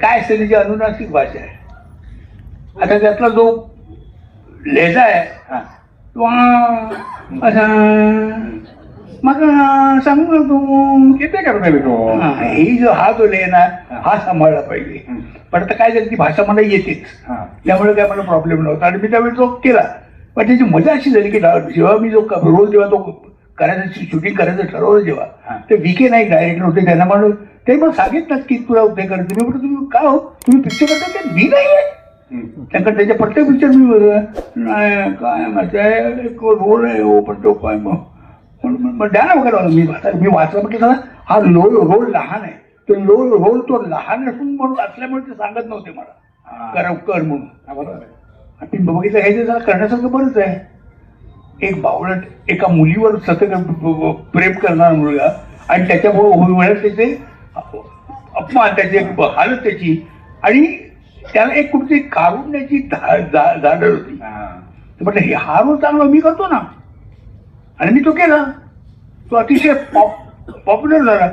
काय त्याची अनुनासिक भाषा आहे आता त्यातला जो लेझा आहे. तो असा मग सांगू ना तू किती करता तो हा, जो हा जो लेन आहे हा सांभाळला पाहिजे. पण आता काय झालं ती भाषा मला येतेच. त्यामुळे काय मला प्रॉब्लेम नव्हता आणि मी त्यावेळी तो केला पण त्याची मजा अशी झाली की जेव्हा मी जो रोल जेव्हा तो करायचं शूटिंग करायचं ठरवलं. जेव्हा ते विके नाईक डायरेक्टर होते त्यांना म्हणून ते मला सांगितलं की तुला ते करायचं मी म्हटलं तुम्ही का हो तुम्ही पिक्चर करता ते मी नाही आहे. त्याकडे त्याच्या प्रत्येक पिक्चर मी. नाही काय माझा एक रोल आहे हो पण तो काय मग मग द्या ना वगैरे. मी मी वाचला म्हटलं ना हा लो रोल लहान आहे तो लो रोल तो लहान असून म्हणून असल्यामुळे ते सांगत नव्हते मला. कर कर म्हणून. आणि ते बघितलं घ्यायचं जरा करण्यासारखं बरंच आहे एक बावळट एका मुलीवर सतत प्रेम करणारा मुलगा आणि त्याच्यामुळे वेळेस त्याचे अपमान त्याची एक हालत त्याची आणि त्याला एक कुठची कारुण्याची धा- धा- झाडं होती. म्हटलं हे हा रोल चांगला मी करतो ना. आणि मी तो केला. तो अतिशय पॉप्युलर झाला.